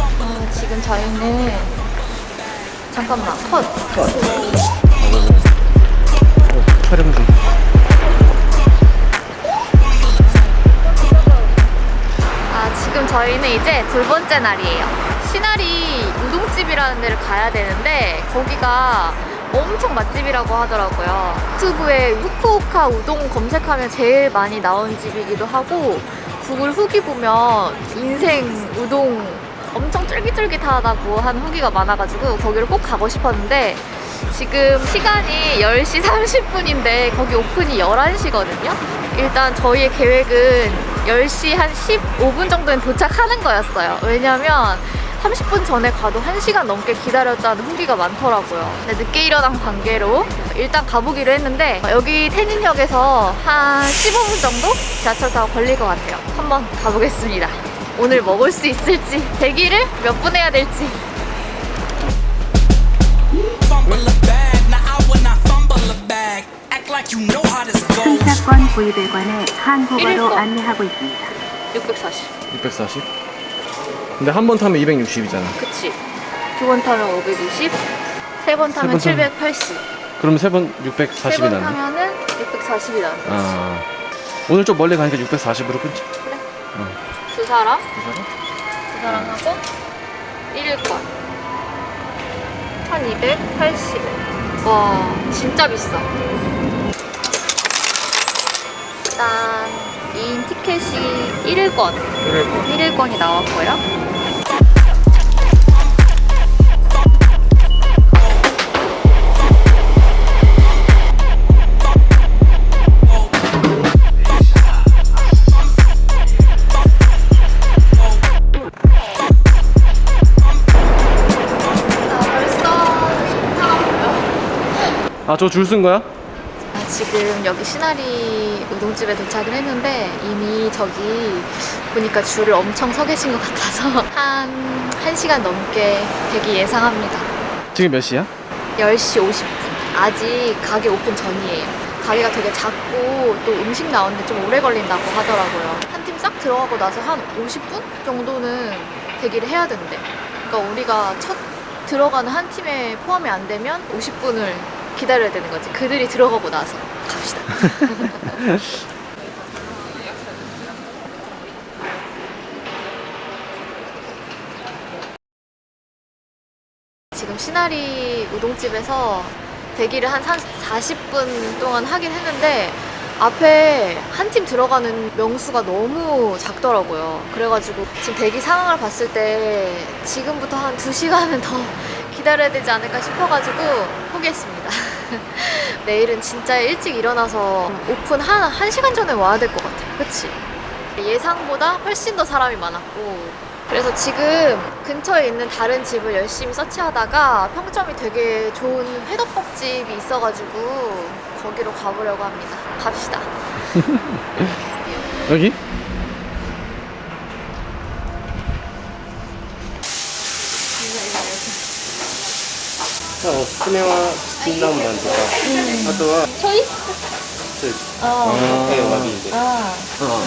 아, 지금 저희는 잠깐만 컷. 촬영 중. 아, 지금 저희는 이제 둘 번째 날이에요. 시나리 우동집이라는 데를 가야 되는데 거기가 엄청 맛집이라고 하더라고요. 유튜브에 후쿠오카 우동 검색하면 제일 많이 나온 집이기도 하고 구글 후기 보면 인생 우동 엄청 쫄깃쫄깃하다고 한 후기가 많아가지고 거기를 꼭 가고 싶었는데 지금 시간이 10시 30분인데 거기 오픈이 11시거든요. 일단 저희의 계획은 10시 한 15분 정도엔 도착하는 거였어요. 왜냐면 30분 전에 가도 1시간 넘게 기다렸다는 후기가 많더라고요. 근데 늦게 일어난 관계로 일단 가보기로 했는데 여기 태진역에서 한 15분 정도 지하철 타고 걸릴 것 같아요. 한번 가보겠습니다. 오늘 먹을 수 있을지 대기를 몇 분 해야 될지. 승차권 보유에 관해 한국어로. 안내하고 있습니다. 640 640. 근데 한 번 타면 260이잖아. 그치 두 번 타면 520 세 번 타면 세번 타면- 780 그럼 세번세 640이 번 나네. 타면은 640이 나는 거지 아. 오늘 좀 멀리 가니까 640으로 끊자. 두 사람 두 사람? 두 사람 하고 1일권 1280. 와, 진짜 비싸. 일단 2인 티켓이 1일권, 그래. 1일권이 나왔고요. 아, 저 줄 쓴 거야? 아, 지금 여기 시나리 우동집에 도착을 했는데 이미 저기 보니까 줄을 엄청 서 계신 것 같아서 한 1시간 넘게 대기 예상합니다. 지금 몇 시야? 10시 50분. 아직 가게 오픈 전이에요. 가게가 되게 작고 또 음식 나오는데 좀 오래 걸린다고 하더라고요. 한 팀 싹 들어가고 나서 한 50분 정도는 대기를 해야 된대. 그러니까 우리가 첫 들어가는 한 팀에 포함이 안 되면 50분을 기다려야 되는 거지. 그들이 들어가고 나서 갑시다. 지금 시나리 우동집에서 대기를 한 40분 동안 하긴 했는데 앞에 한 팀 들어가는 명수가 너무 작더라고요. 그래가지고 지금 대기 상황을 봤을 때 지금부터 한 2시간은 더 기다려야 되지 않을까 싶어가지고 포기했습니다. 내일은 진짜 일찍 일어나서 오픈 한, 한 시간 전에 와야 될 것 같아요. 그치? 예상보다 훨씬 더 사람이 많았고 그래서 지금 근처에 있는 다른 집을 열심히 서치하다가 평점이 되게 좋은 회덮밥집이 있어가지고 거기로 가보려고 합니다. 갑시다. 여기? おすすめはチキン南蛮とか、あとは 초이스? そうです。 어. ペンは瓶で。 아, 어.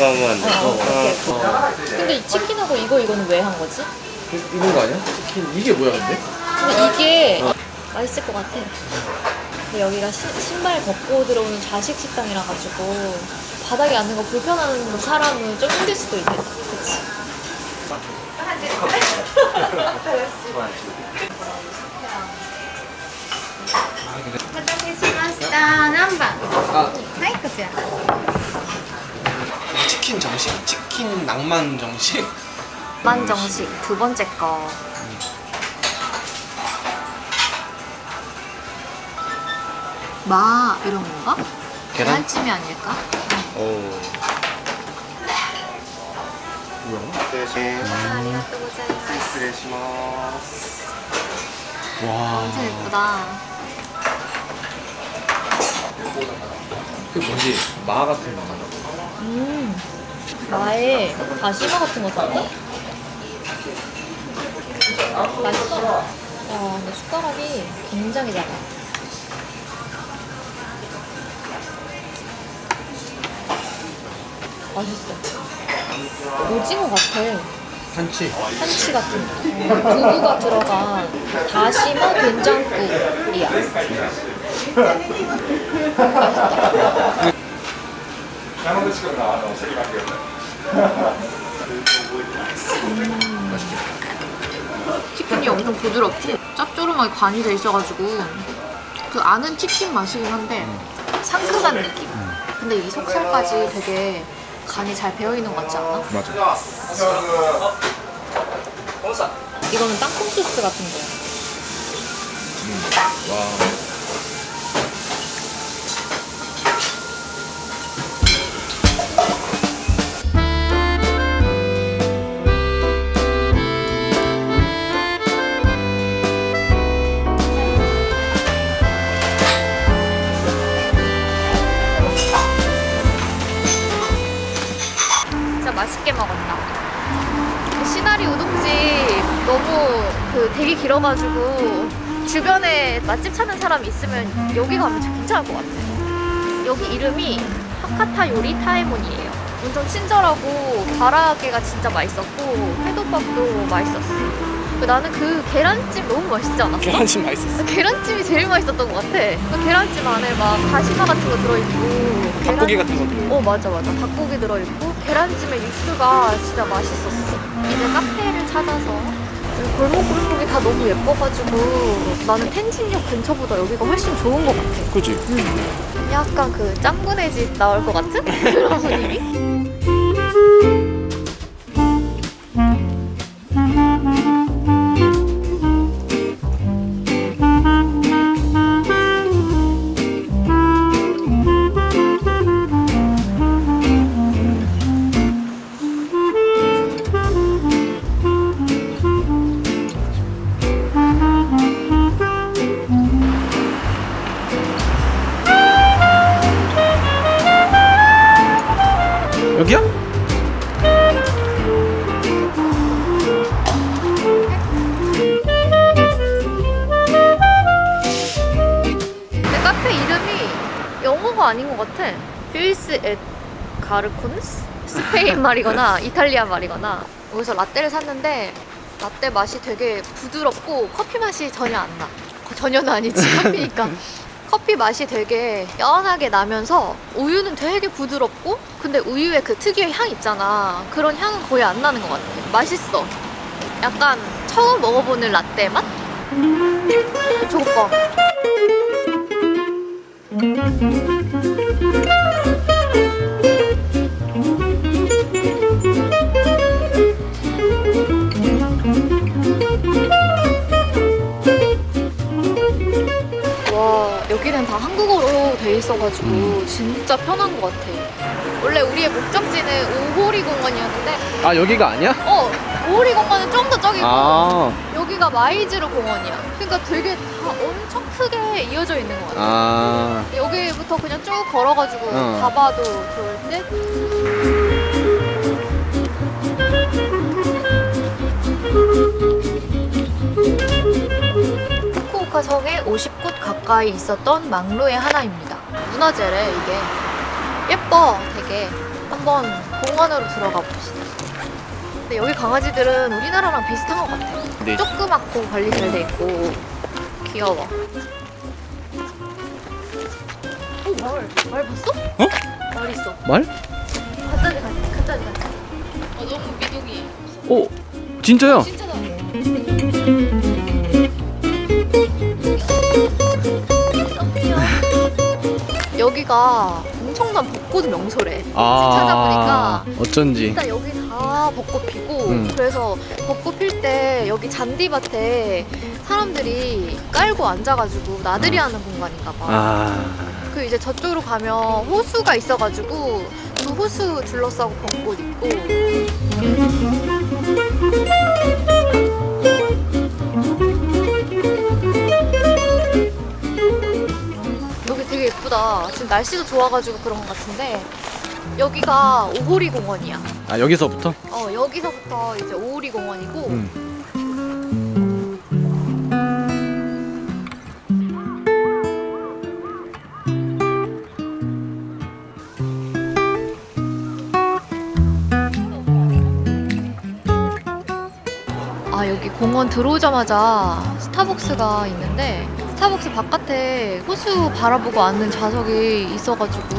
ワンワンで。 어, 오케이. 근데 이 치킨하고 이거 이거는 왜 한 거지? 이건 거 아니야? 치킨. 이게 뭐야, 근데? 근데 이게 맛있을 것 같아. 근데 여기가 시- 신발 벗고 들어오는 좌식 식당이라 가지고 바닥에 앉는 거 불편한 사람은 좀 힘들 수도 있겠다. 그치? 아, はい、こちら。 치킨 정식? 치킨 낭만 정식? 만정식 두 번째 거. 마 이런 건가? 계란? 계란찜이 아닐까? おお。 뭐야? 失礼します。 아, 아리가또 고자이마스. 失礼します。 와. 엄청 예쁘다. 그 뭐지? 마 같은 거. 음, 마에 다시마 같은 거 썼나? 맛있어. 와, 근데 숟가락이 굉장히 작아. 맛있어. 오징어 같아. 한치. 한치 같은 거. 두부가 들어간 다시마 된장국이야. 치킨이 엄청 부드럽고 짭조름하게 간이 돼 있어가지고 그 아는 치킨 맛이긴 한데 상큼한 느낌. 근데 이 속살까지 되게 간이 잘 배어 있는 것 같지 않아? 맞아. 이거는 땅콩 소스 같은 거야. 와. 너무 그 되게 길어가지고 주변에 맛집 찾는 사람 있으면 여기 가면 진짜 괜찮을 것 같아. 여기 이름이 하카타 요리 타이몬이에요. 엄청 친절하고 바라게가 진짜 맛있었고 회덮밥도 맛있었어. 그 나는 그 계란찜 너무 맛있지 않았어? 계란찜 맛있었어. 계란찜이 제일 맛있었던 것 같아. 그 계란찜 안에 막 다시마 같은 거 들어있고 닭고기 계란- 같은 것도. 어 맞아 맞아 닭고기 들어있고 계란찜에 육수가 진짜 맛있었어 이제 카페를 찾아서 골목 골목이 다 너무 예뻐가지고 나는 텐진역 근처보다 여기가 훨씬 좋은 것 같아 그지? 약간 그 짱구네 집 나올 것 같은 그런 분위기? 아닌 것 같아 필스 앳 가르콘스? 스페인 말이거나 이탈리아 말이거나 여기서 라떼를 샀는데 라떼 맛이 되게 부드럽고 커피 맛이 전혀 안 나. 어, 전혀는 아니지 커피니까. 커피 맛이 되게 연하게 나면서 우유는 되게 부드럽고 근데 우유의 그 특유의 향 있잖아. 그런 향은 거의 안 나는 것 같아. 맛있어. 약간 처음 먹어보는 라떼 맛? 저거 봐. 돼 있어가지고 진짜 편한 것 같아. 원래 우리의 목적지는 오호리 공원이었는데 아 여기가 아니야? 어 오호리 공원은 좀 더 저기고 아. 여기가 마이즈르 공원이야. 그러니까 되게 다 엄청 크게 이어져 있는 것 같아. 아. 여기부터 그냥 쭉 걸어가지고 어. 가봐도 좋을 듯. 후쿠오카 성에 50곳 가까이 있었던 망루의 하나입니다. 문화재래 이게. 예뻐 되게. 한번 공원으로 들어가 봅시다. 근데 여기 강아지들은 우리나라랑 비슷한 것 같아. 네. 조그맣고 관리 잘 돼 있고 귀여워. 오, 말. 말 봤어? 어? 말 있어. 말? 가짜지, 가짜지, 가짜지, 가짜지. 어, 너무 미동이. 오 진짜야? 진짜다. 여기가 엄청난 벚꽃 명소래. 아. 찾아보니까 어쩐지. 일단 여기 다 벚꽃 피고 음. 그래서 벚꽃 필 때 여기 잔디밭에 사람들이 깔고 앉아가지고 나들이 하는 공간인가 봐. 아. 그 이제 저쪽으로 가면 호수가 있어가지고 그 호수 둘러싸고 벚꽃 있고 예쁘다. 지금 날씨도 좋아가지고 그런 것 같은데 여기가 오고리 공원이야. 아 여기서부터? 어 여기서부터 이제 오고리 공원이고 음. 아 여기 공원 들어오자마자 스타벅스가 있는데 스타벅스 바깥에 호수 바라보고 앉는 좌석이 있어가지고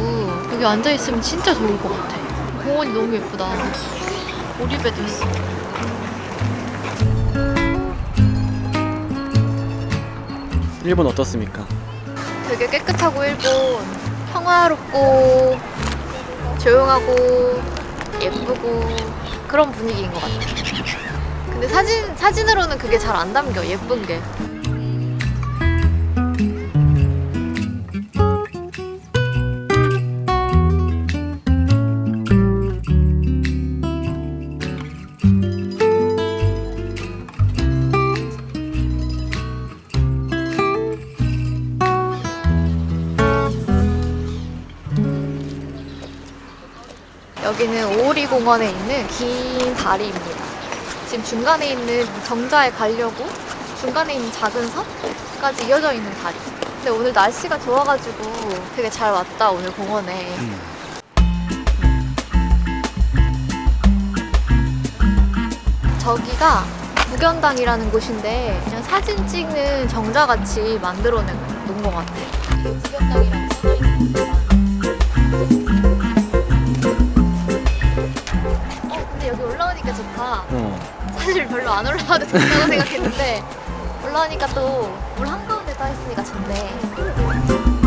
여기 앉아 있으면 진짜 좋을 것 같아. 공원이 너무 예쁘다. 오리배도 있어. 일본 어떻습니까? 되게 깨끗하고 일본 평화롭고 조용하고 예쁘고 그런 분위기인 것 같아. 근데 사진 사진으로는 그게 잘 안 담겨 예쁜 게. 여기는 오리 공원에 있는 긴 다리입니다. 지금 중간에 있는 정자에 가려고 중간에 있는 작은 섬까지 이어져 있는 다리. 근데 오늘 날씨가 좋아가지고 되게 잘 왔다 오늘 공원에. 저기가 무견당이라는 곳인데 그냥 사진 찍는 정자같이 만들어 놓은 것 같아요. 무견당이라고 써져 있습 사실 별로 안 올라와도 된다고 생각했는데 올라오니까 또 물 한가운데 떠 있으니까 좋네.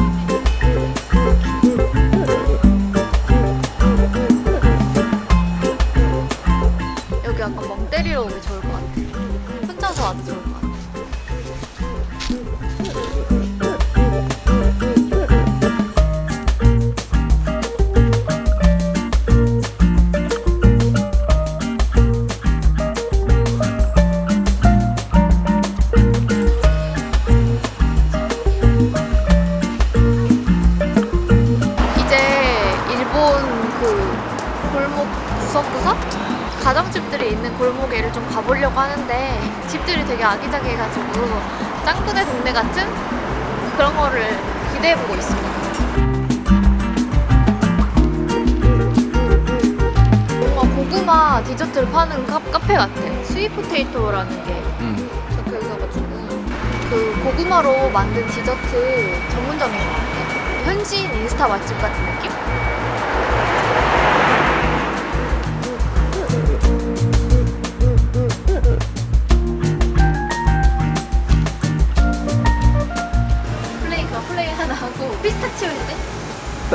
여기 약간 멍 때리러 오기 좋을 구석구석 가정집들이 있는 골목에를 좀 가보려고 하는데 집들이 되게 아기자기해가지고 짱구네 동네 같은 그런 거를 기대해보고 있습니다. 뭔가 고구마 디저트를 파는 카, 카페 같아. 스위포테이토라는 게 음. 적혀 있어가지고 그 고구마로 만든 디저트 전문점인 것 같아. 현지인 인스타 맛집 같은 느낌?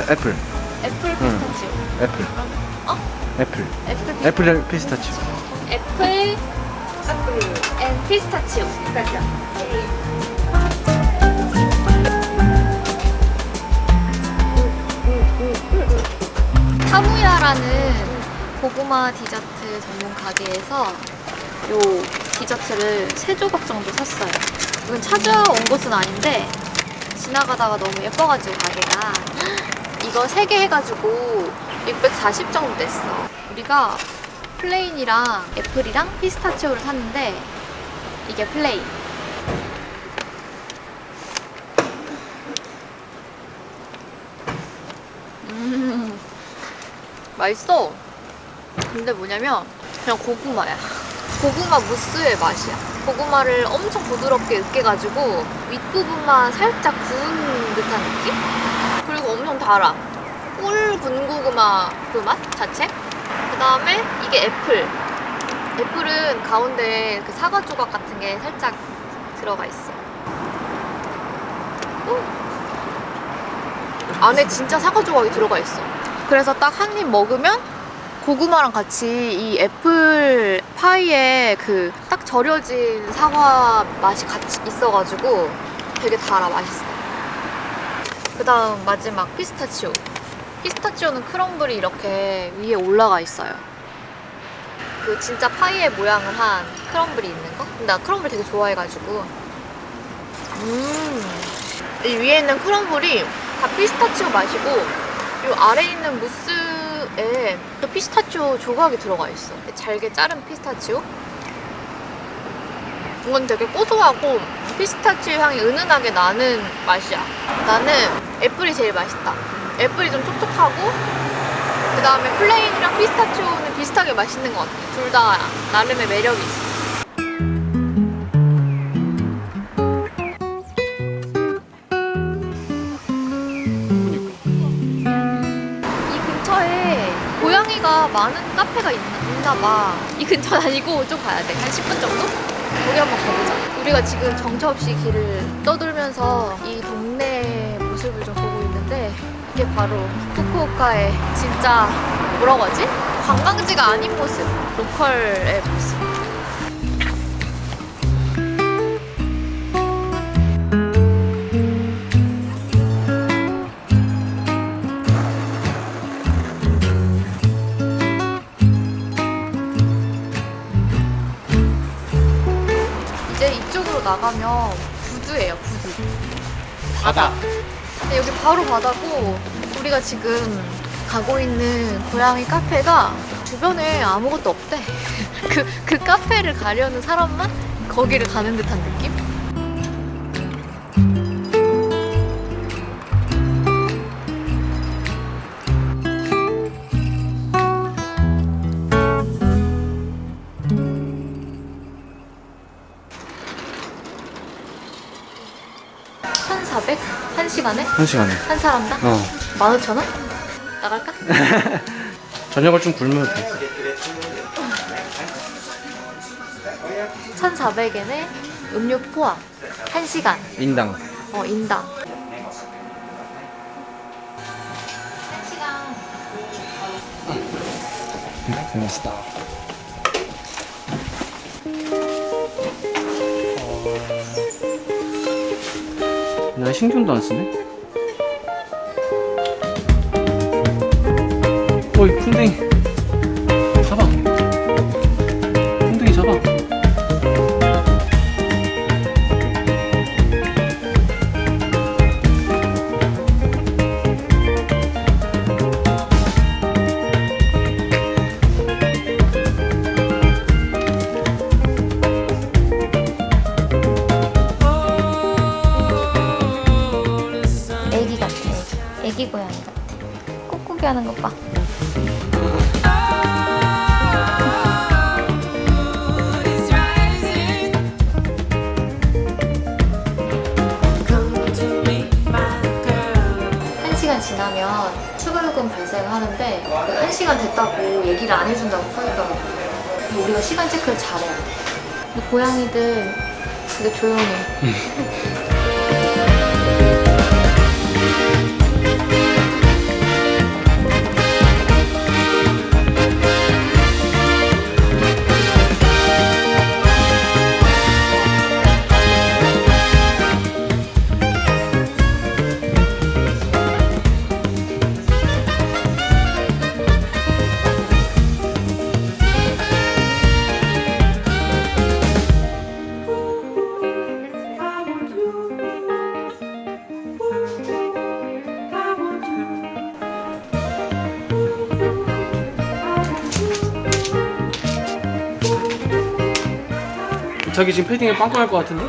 애플. 애플 피스타치오. 애플. 어? 애플. 애플 피스타치오. 애플 피스타치오. 애플 애플 앤 피스타치오. 타무야라는 고구마 디저트 전문 가게에서 요 디저트를 세 조각 정도 샀어요. 이건 찾아온 곳은 아닌데 지나가다가 너무 예뻐가지고 가게가 이거 세 개 해가지고 640 정도 됐어. 우리가 플레인이랑 애플이랑 피스타치오를 샀는데 이게 플레인. 음, 맛있어. 근데 뭐냐면 그냥 고구마야. 고구마 무스의 맛이야. 고구마를 엄청 부드럽게 으깨가지고 윗부분만 살짝 구운 듯한 느낌? 달아. 꿀 군고구마 그 맛 자체? 그 다음에 이게 애플. 애플은 가운데 그 사과 조각 같은 게 살짝 들어가 있어. 오. 안에 진짜 사과 조각이 들어가 있어. 그래서 딱 한 입 먹으면 고구마랑 같이 이 애플 파이에 그 딱 절여진 사과 맛이 같이 있어가지고 되게 달아 맛있어. 그 다음 마지막 피스타치오. 피스타치오는 크럼블이 이렇게 위에 올라가 있어요. 그 진짜 파이의 모양을 한 크럼블이 있는 거? 근데 나 크럼블 되게 좋아해가지고. 음. 이 위에 있는 크럼블이 다 피스타치오 맛이고, 이 아래 있는 무스에 그 피스타치오 조각이 들어가 있어. 잘게 자른 피스타치오? 이건 되게 고소하고 피스타치오 향이 은은하게 나는 맛이야. 나는 애플이 제일 맛있다. 애플이 좀 촉촉하고 그 다음에 플레인이랑 피스타치오는 비슷하게 맛있는 것 같아. 둘 다 나름의 매력이 있어. 이 근처에 고양이가 많은 카페가 있나, 있나 봐. 이 근처는 아니고 좀 가야 돼. 한 10분 정도? 거기 한번 가보자. 우리가 지금 정처 없이 길을 떠돌면서 이 동네 모습을 좀 보고 있는데 이게 바로 후쿠오카의 진짜 뭐라고 하지? 관광지가 아닌 모습, 로컬의 모습. 나가면 부두예요, 부두. 바다. 근데 여기 바로 바다고 우리가 지금 가고 있는 고양이 카페가 주변에 아무것도 없대. 그, 그 카페를 가려는 사람만 거기를 가는 듯한 느낌? 한 시간에? 한 사람당? 어. 15,000원? 나갈까? 저녁을 좀 굶으면 돼. 1,400엔에 음료 포함. 1시간. 인당. 어, 인당. 1시간. 재밌다. 나 신경도 안 쓰네. 어이 풍뎅이 그한 시간 됐다고 얘기를 안 해준다고. 근데 우리가 시간 체크를 잘해야 돼. 고양이들 되게 조용해. 자기 지금 패딩에 빵빵할 것 같은데?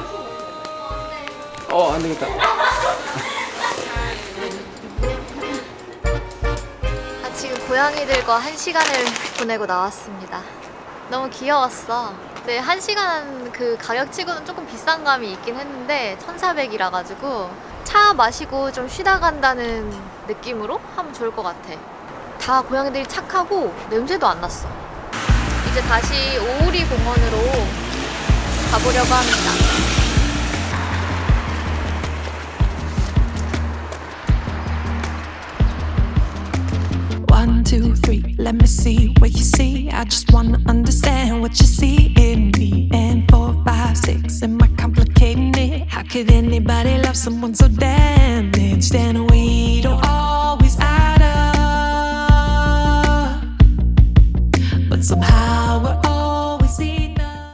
어, 안 되겠다. 아, 지금 고양이들과 한 시간을 보내고 나왔습니다. 너무 귀여웠어. 네, 한 시간 그 가격치고는 조금 비싼 감이 있긴 했는데 1,400이라 가지고 차 마시고 좀 쉬다 간다는 느낌으로 하면 좋을 것 같아. 다 고양이들이 착하고 냄새도 안 났어. 이제 다시 오우리 공원으로 가보려고 합니다. One, two, three, let me see what you see. I just wanna understand what you see in me. And four, five, six, am I complicating it? How could anybody love someone so damn